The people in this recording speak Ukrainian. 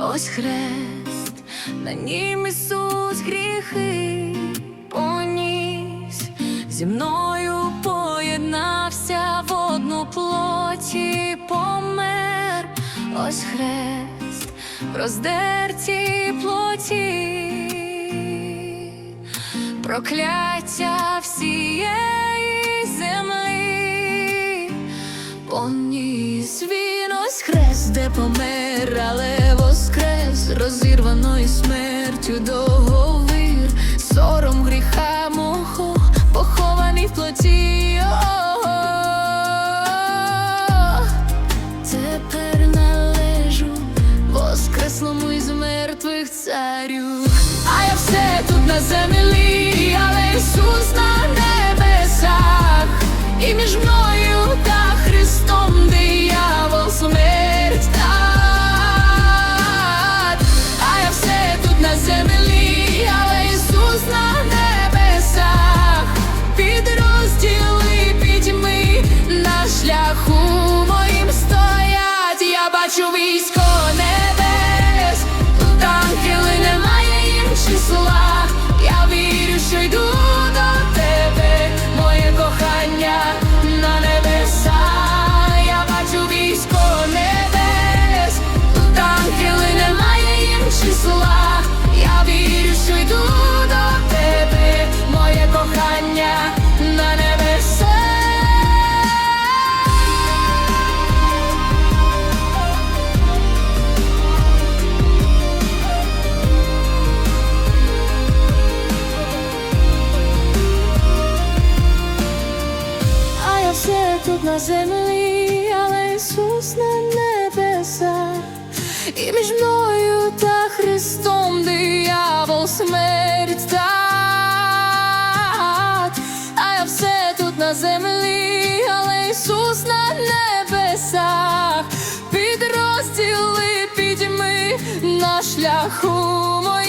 ось хрест, на нім Ісус гріхи поніс, зі мною поєднався в одну плоті помер, ось хрест, в роздерті плоті, прокляття всієї землі. Поніс він. Ось хрест, де помер, але розірваної смертю договір, сором гріха мого, похований в плоті. Тепер належу воскреслому із мертвих царю. А я все тут на землі, але Ісус на Бачу військо тут на землі, але Ісус на небесах, і між мною та Христом диявол смерть так. А я все тут на землі, але Ісус на небесах, підрозділи підьми на шляху стоять.